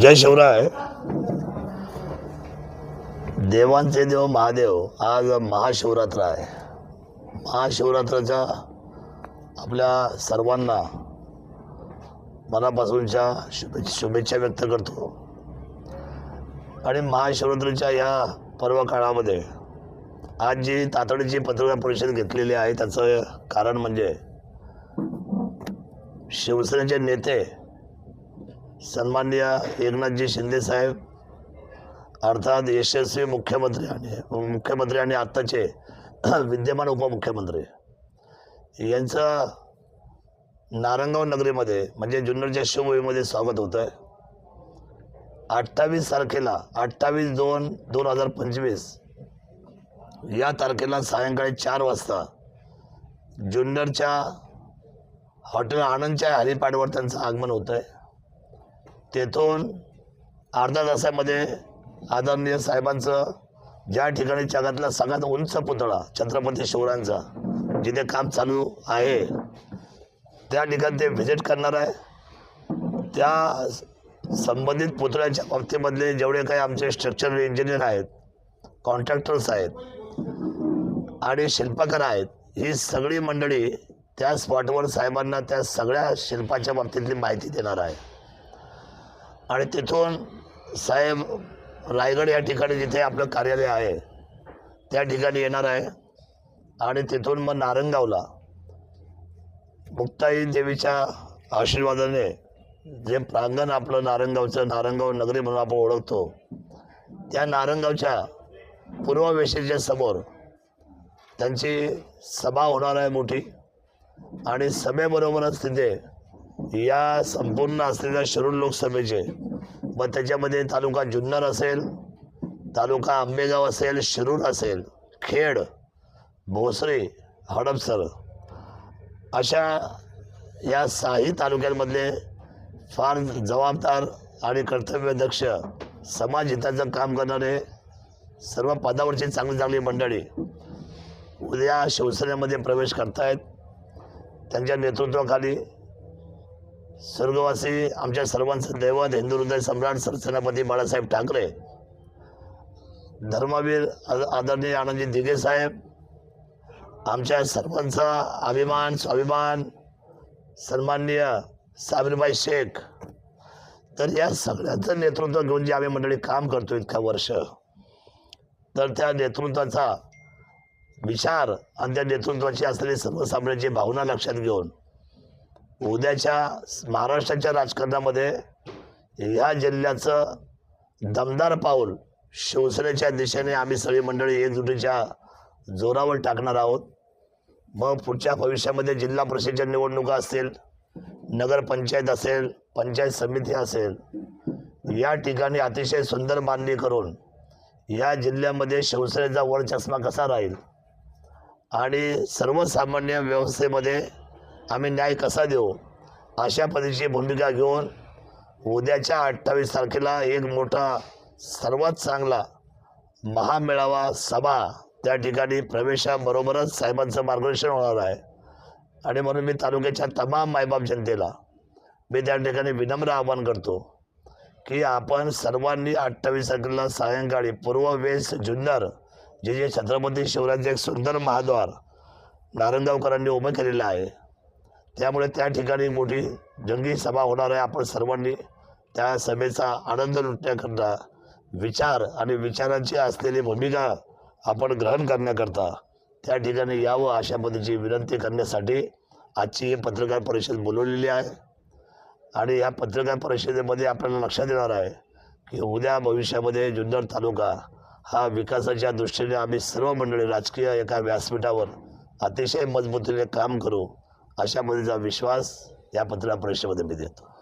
जय शिवराय. देवांचे देव महादेव आज महाशिवरात्र आहे महाशिवरात्राच्या आपल्या सर्वांना मनापासूनच्या शुभे शुभेच्छा व्यक्त करतो. आणि महाशिवरात्रीच्या या पर्व काळामध्ये आज जी तातडीची पत्रकार परिषद घेतलेली आहे त्याचं कारण म्हणजे शिवसेनेचे नेते सन्मान्य एकनाथजी शिंदे साहेब अर्थात यशस्वी मुख्यमंत्री आणि मुख्यमंत्री आणि आत्ताचे विद्यमान उपमुख्यमंत्री. यांचं नारंगाव नगरीमध्ये म्हणजे जुन्नरच्या शिवभूमीमध्ये स्वागत होतं आहे अठ्ठावीस तारखेला अठ्ठावीस दोन दोन हजार पंचवीस या तारखेला सायंकाळी चार वाजता जुन्नरच्या हॉटेल आनंदच्या हरिपाडवर त्यांचं आगमन होतं आहे तेथून अर्धा तासामध्ये आदरणीय साहेबांचं ज्या ठिकाणी जगातला सगळ्यात उंच पुतळा छत्रपती शिवरायांचा जिथे काम चालू आहे त्या ठिकाणी ते व्हिजिट करणार आहे. त्या संबंधित पुतळ्याच्या बाबतीमधले जेवढे काही आमचे स्ट्रक्चरल इंजिनियर आहेत कॉन्ट्रॅक्टर्स आहेत आणि शिल्पकार आहेत ही सगळी मंडळी त्या स्पॉटवर साहेबांना त्या सगळ्या शिल्पाच्या बाबतीतली माहिती देणार आहे. आणि तिथून साहेब रायगड या ठिकाणी जिथे आपलं कार्यालय आहे त्या ठिकाणी येणार आहे. आणि तिथून मग नारंगावला मुक्ताई देवीच्या आशीर्वादाने जे प्रांगण आपलं नारंगावचं नारंगाव नगरी म्हणून आपण ओळखतो त्या नारंगावच्या पूर्ववेशीच्या समोर त्यांची सभा होणार आहे मोठी. आणि सभेबरोबरच तिथे या संपूर्ण असलेल्या शिरूर लोकसभेचे व त्याच्यामध्ये तालुका जुन्नर असेल तालुका आंबेगाव असेल शिरूर असेल खेड भोसरे हडपसर अशा या साही तालुक्यांमधले फार जबाबदार आणि कर्तव्यदक्ष समाज हिताचं काम करणारे सर्व पदावरची चांगली चांगली मंडळी उद्या शिवसेनेमध्ये प्रवेश करतायत. त्यांच्या नेतृत्वाखाली स्वर्गवासी आमच्या सर्वांचं दैवत हिंदू हृदय सम्राट सरसेनापती बाळासाहेब ठाकरे धर्मवीर आदरणीय आनंदजी दिघे साहेब आमच्या सर्वांचा अभिमान स्वाभिमान सन्माननीय साबिरबाई शेख. तर या सगळ्याचं नेतृत्व घेऊन जे आम्ही मंडळी काम करतो इतका वर्ष तर त्या नेतृत्वाचा विचार आणि त्या नेतृत्वाची असलेली सर्वसामान्यांची भावना लक्षात घेऊन उद्याच्या महाराष्ट्राच्या राजकारणामध्ये ह्या जिल्ह्याचं दमदार पाऊल शिवसेनेच्या दिशेने आम्ही सगळी मंडळी एकजुटीच्या जोरावर टाकणार आहोत. मग पुढच्या भविष्यामध्ये जिल्हा परिषदेच्या निवडणुका असतील नगरपंचायत असेल पंचायत समिती असेल या ठिकाणी अतिशय सुंदर मांडणी करून या जिल्ह्यामध्ये शिवसेनेचा वरचष्मा कसा राहील आणि सर्वसामान्य व्यवस्थेमध्ये आम्ही न्याय कसा देऊ? अशा पद्धतीची भूमिका घेऊन उद्याच्या अठ्ठावीस तारखेला एक मोठा सर्वात चांगला महामेळावा सभा त्या ठिकाणी प्रवेशाबरोबरच साहेबांचं मार्गदर्शन होणार आहे. आणि म्हणून मी तालुक्याच्या तमाम मायबाप जनतेला मी त्या ठिकाणी विनम्र आवाहन करतो की आपण सर्वांनी अठ्ठावीस तारखेला सायंकाळी पूर्व वेस जुन्नर जे जे छत्रपती शिवरायांचे एक सुंदर महाद्वार नारंगावकरांनी उभं केलेलं आहे त्यामुळे त्या ठिकाणी मोठी जंगी सभा होणार आहे. आपण सर्वांनी त्या सभेचा आनंद लुटण्याकरता विचार आणि विचारांची असलेली भूमिका आपण ग्रहण करण्याकरता त्या ठिकाणी यावं अशा पद्धतीची विनंती करण्यासाठी आजची ही पत्रकार परिषद बोलवलेली आहे. आणि या पत्रकार परिषदेमध्ये आपल्याला लक्षात येणार आहे की उद्या भविष्यामध्ये जुन्नर तालुका हा विकासाच्या दृष्टीने आम्ही सर्व मंडळी राजकीय एका व्यासपीठावर अतिशय मजबूतीने काम करू. अशा मुलीचा विश्वास या पत्रकार परिषदेमध्ये मी देतो.